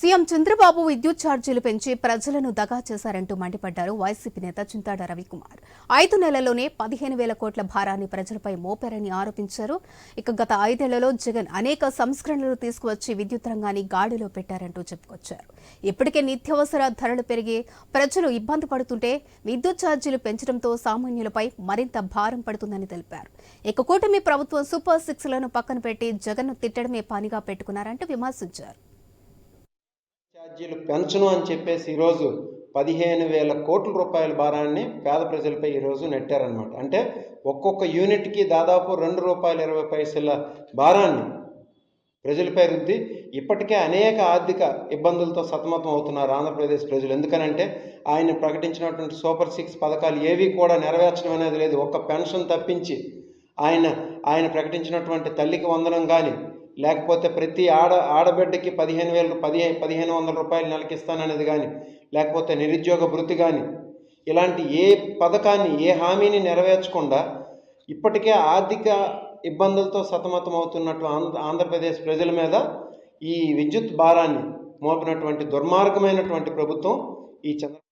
CM Chandrababu విద్యుత్ ఛార్జీలు పెంచి ప్రజలను దగా చేశారంటూ మండిపడ్డారు వైసీపీ నేత చింతాడ రవికుమార్. ఐదు నెలల్లోనే పదిహేను వేల కోట్ల భారాన్ని ప్రజలపై మోపారని ఆరోపించారు. ఇక గత ఐదేళ్ళలో జగన్ అనేక సంస్కరణలు తీసుకువచ్చి విద్యుత్ రంగాన్ని గాడిలో పెట్టారంటూ చెప్పుకొచ్చారు. ఇప్పటికే నిత్యావసర ధరలు పెరిగి ప్రజలు ఇబ్బంది పడుతుంటే విద్యుత్ ఛార్జీలు పెంచడంతో సామాన్యులపై మరింత భారం పడుతుందని తెలిపారు. ఇక కూటమి ప్రభుత్వం సూపర్ సిక్స్లను పక్కన పెట్టి జగన్ను తిట్టడమే పనిగా పెట్టుకున్నారంటూ విమర్శించారు. ఛార్జీలు పెంచను అని చెప్పేసి ఈరోజు పదిహేను వేల కోట్ల రూపాయల భారాన్ని పేద ప్రజలపై ఈరోజు నెట్టారనమాట అంటే ఒక్కొక్క యూనిట్కి దాదాపు రెండు రూపాయల ఇరవై పైసల భారాన్ని ప్రజలపై రుద్ది ఇప్పటికే అనేక ఆర్థిక ఇబ్బందులతో సతమతం అవుతున్నారు ఆంధ్రప్రదేశ్ ప్రజలు. ఎందుకనంటే ఆయన ప్రకటించినటువంటి సూపర్ సిక్స్ పథకాలు ఏవి కూడా నెరవేర్చడం అనేది లేదు. ఒక్క పెన్షన్ తప్పించి ఆయన ఆయన ప్రకటించినటువంటి తల్లికి వందనం కానీ లేకపోతే ప్రతి ఆడ ఆడబిడ్డకి పదిహేను వేలు పదిహేను పదిహేను వందల రూపాయలు నెలకిస్తాననేది కానీ లేకపోతే నిరుద్యోగ భృతి కానీ ఇలాంటి ఏ పథకాన్ని ఏ హామీని నెరవేర్చకుండా ఇప్పటికే ఆర్థిక ఇబ్బందులతో సతమతం అవుతున్నట్టు ఆంధ్ర ఆంధ్రప్రదేశ్ ప్రజల మీద ఈ విద్యుత్ భారాన్ని మోపినటువంటి దుర్మార్గమైనటువంటి ప్రభుత్వం ఈ చంద్ర